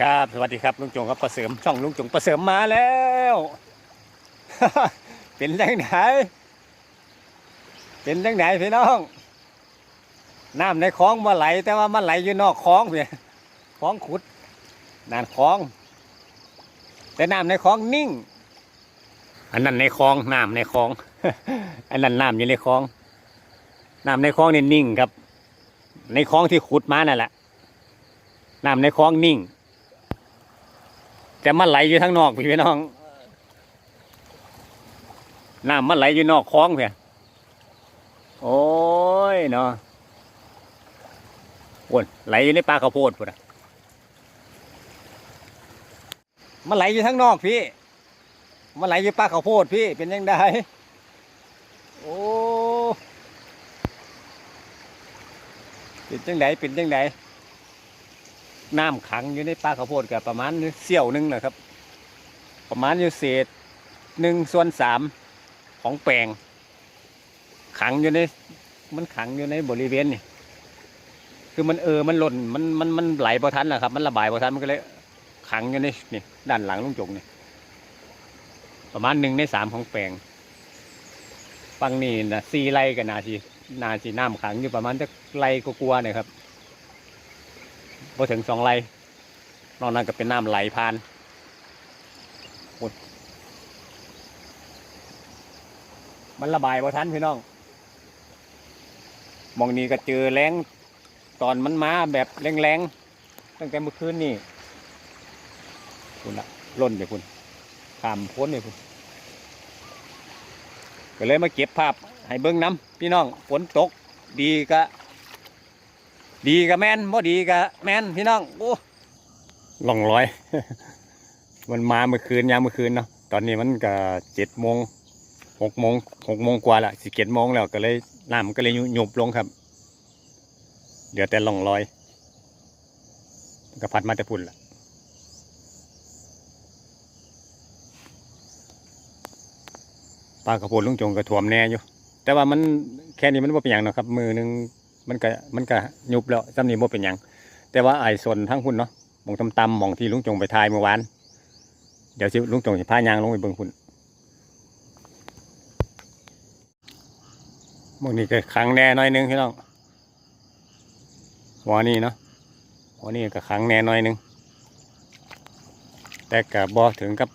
ครับ สวัสดีครับลุงจงครับประเสริมช่องลุงจงประเสริมมาแล้ว เป็นจังไหนเป็นจังไหนพี่น้องน้ำในคลองมาไหล แต่ว่ามันไหลอยู่นอกคลองเพียคลองขุดนานคลอง แต่น้ำในคลองนิ่ง อันนั้นในคลองน้ำในคลอง อันนั้นน้ำอยู่ในคลองน้ำในคลองนี่นิ่งครับ ในคลองที่ขุดมานั่นแหละน้ำในคลองนิ่ง แต่มันไหลอยู่ทางนอกพี่น้องน้ำมันไหลอยู่นอกคลองเพียโอ้ยเนาะโอ้ยไหลอยู่ในปลาข้าวโพดพุ่นอะมันไหลอยู่ทางนอกพี่ มันไหลอยู่ปลาข้าวโพดพี่เป็นยังไงโอ้เป็นจังไดเป็นจังได น้ำขังอยู่ในปลาข้าวโพดกับประมาณเสี้ยวหนึงนะครับ ประมาณอยู่เศษหนึ่งส่วนสามของแปลง ขังอยู่ในมันขังอยู่ในบริเวณนี่คือมันเออมันหล่นมันมันมันไหลพอทันแหละครับ มันระบายพอทันมันก็เลยขังอยู่ในนี่ด้านหลังลุงจงนี่ประมาณหนึ่งในสามของแปลงฟังนี่นะสี่ไร่กับนาทีนาทีน้ำขังอยู่ประมาณจะไร่กลัวๆเนี่ยครับ พอถึงสองไร่นอกนั้นก็เป็นน้ำไหลผ่านมันระบายบ่ทันพี่น้องมองนี้ก็เจอแรงตอนมันมาแบบแรงๆตั้งแต่เมื่อคืนนี่คุณละล่นเดี๋ยวคุณขามพ้นเดี๋ยวคุณก็เลยมาเก็บภาพให้เบิ้งน้ำพี่น้องฝนตกดีก็ ดีก็แมนบ่ดีก็แมนพี่น้องโอ้ล่องลอย มันมาเมื่อคืนยามเมื่อคืนเนาะตอนนี้มันก็เจ็ดโมงหกโมงหกโมงกว่าละสิเจ็ดโมงแล้วก็เลยน้ำก็เลยหยุบลงครับเดี๋ยวแต่ล่องลอยก็พัดมาแต่พุ่นละปลากระโพดลุงจงกระถ่วมแน่อยู่แต่ว่ามันแค่นี้มันบ่เป็นหยังนะครับ มือหนึ่ง มันก็มันก็หยุบแล้วจำนี้บ่เป็นหยัง แต่ว่าไอ้ส่วนทั้งพุ่นเนาะมองตำๆหมองที่ลุงจงไปทายเมื่อวาน เดี๋ยวสิลุงจงสิพายางลงไปเบิ่งพุ่นมองนี้ก็ขังแน่น่อยหนึงพี่น้องหัวนี่เนาะหัวนี่ก็ขังแน่น่อยหนึง แต่กับ่ถึงกับ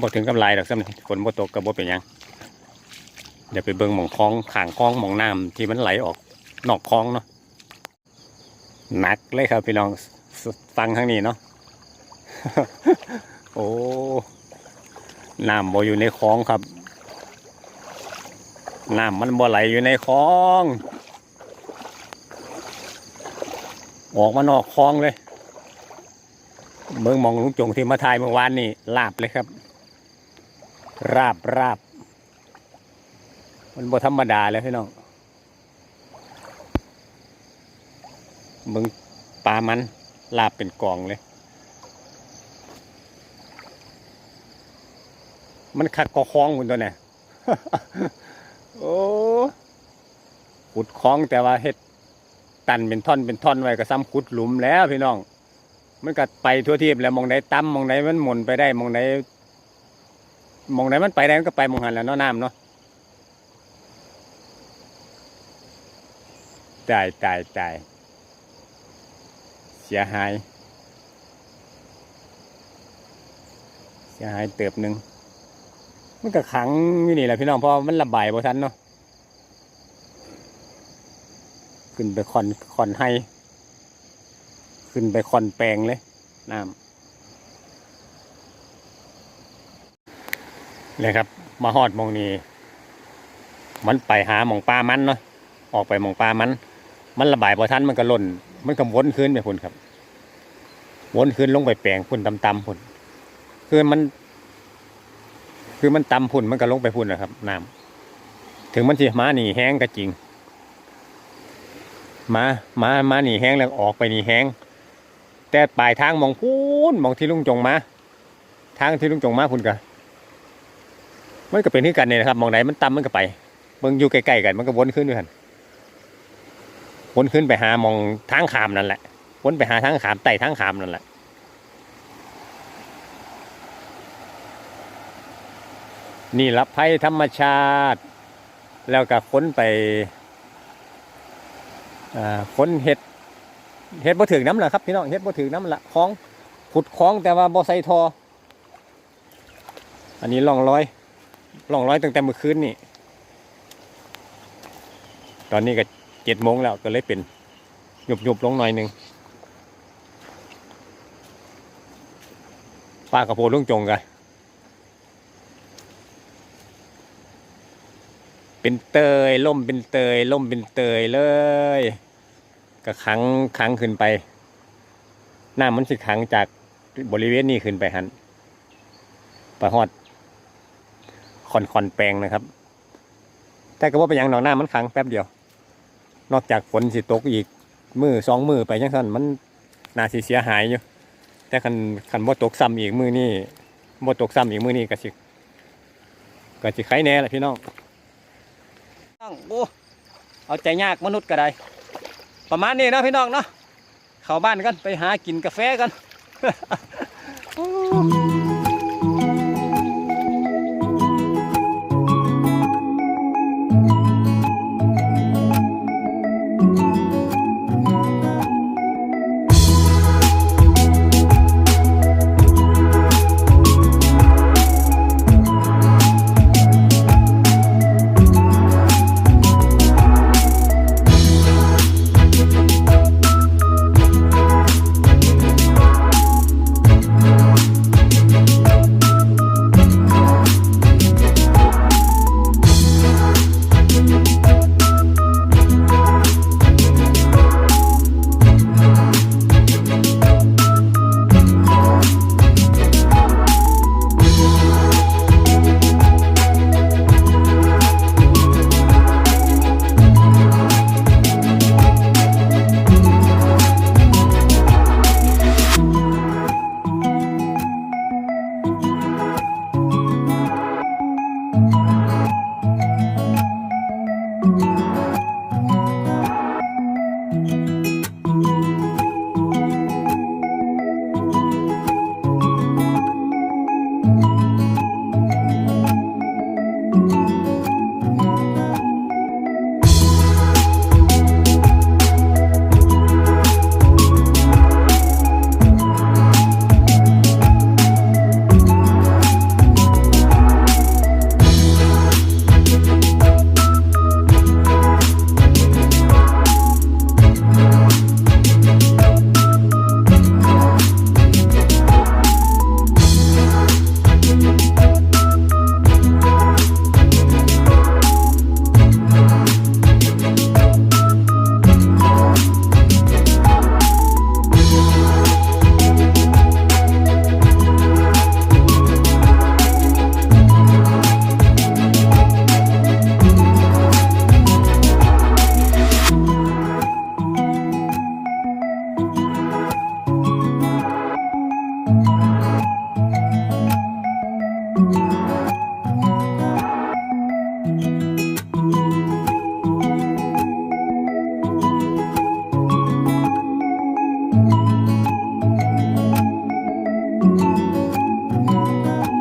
บ่ถึงกับหลายดอกซ้ำฝนบ่ตกกับบ่เป็นยังเดี๋ยวไปเบิ่งหมองคลองข่างคลองหมองน้ำที่มันไหลออก นอกคลองเนาะหนักเลยครับพี่น้องฟังทางนี้เนาะโอ้น้ำบ่อยู่ในคลองครับน้ำมันบ่ไหลอยู่ในคลอง ออกมานอกคลองเลย เมืองมองลุงจงที่มาถ่ายเมื่อวานนี่ลาบเลยครับ ราบราบ มันบ่ธรรมดาเลยพี่น้อง เมืองปลามันลาบเป็นกองเลย มันคักก็คลองคุณตัวเนี่ยโอ้ขุดคลองแต่ว่าเฮ็ดตันเป็นท่อนเป็นท่อนไว้ก็ซ้ำขุดหลุมแล้วพี่น้อง มันก็ไปทั่วทีบแล้วมองไหนต่ำมมองไหนมันหมุนไปได้มองไหนมองไหนมันไปได้มันก็ไปมองหันแล้วเนาะน้ำเนาะตายตายตาย สียหาย เสียหายเติบหนึ่งมันก็ขังอยู่นี่แหละพี่น้องเพราะมันระบายบ่ทันเนาะขึ้นไปคอนคอนให้ ขึ้นไปคอนแปลงเลยน้ำเลยครับ มาหอดมองนี้มันไปหาหมองปลามันเนาะออกไปหมองปลามัน มันระบายบ่ทันมันก็ล่น มันก็วนคืนไปพุ่นครับ วนคืนลงไปแปลงพุ่นตำๆพุ่นคือมัน คือมันตำพุ่นมันก็ลงไปพุ่นนะครับน้ำถึงมันสิมาหนีแห้งก็จริงมามามาหนีแห้งแล้วออกไปหนีแห้งแต่ปลายทางมองพูนมองที่ลุงจงมาทางที่ลุงจงมาพุ่นก็มันก็เป็นที่กันเนี่ยนะครับมองไหนมันตำมันก็ไปเบิ่งอยู่ใกล้ๆกันมันก็วนขึ้นด้วยกัน วนขึ้นไปหามองทางขามนั่นแหละวนไปหาทางขามไต่ทางขามนั่นแหละนี่รับภัยธรรมชาติ แล้วก็ค้นไปค้นเห็ดเห็ดบ่ถึงน้ำละครับพี่น้องเห็ดบ่ถึงน้ำละคล้องขุดคล้องแต่ว่าบ่ใส่ทอ อันนี้ล่องร้อยล่องร้อยตั้งแต่เมื่อคืนนี่ ตอนนี้ก็ เจ็ดโมงแล้วก็เลยเป็นหยุบหยุบลงหน่อยหนึ่งป้ากระโพดลุงจงกันเป็นเตยล่มเป็นเตยล่มเป็นเตยเลยก็ขังขังขึ้นไปหน้ำมันสิขังจากบริเวณนี้ขึ้นไปหันไปฮอดคอนคอนแปลงนะครับ แต่ก็ว่าเป็นอย่างหนองหน้ามันขังแป๊บเดียว นอกจากฝนสิตกอีกมือสองมือไปจังซั่นมันน่าสิเสียหายอยู่ แต่คันคันบ่ตกซ้ำอีกมือนี่บ่ตกซ้ำอีกมือนี่ก็สิก็สิไข่แน่แหละพี่น้องโอ้เอาใจยากมนุษย์ก็ได้ ประมาณนี้นะพี่น้องเนาะเข้าบ้านกันไปหากินกาแฟกัน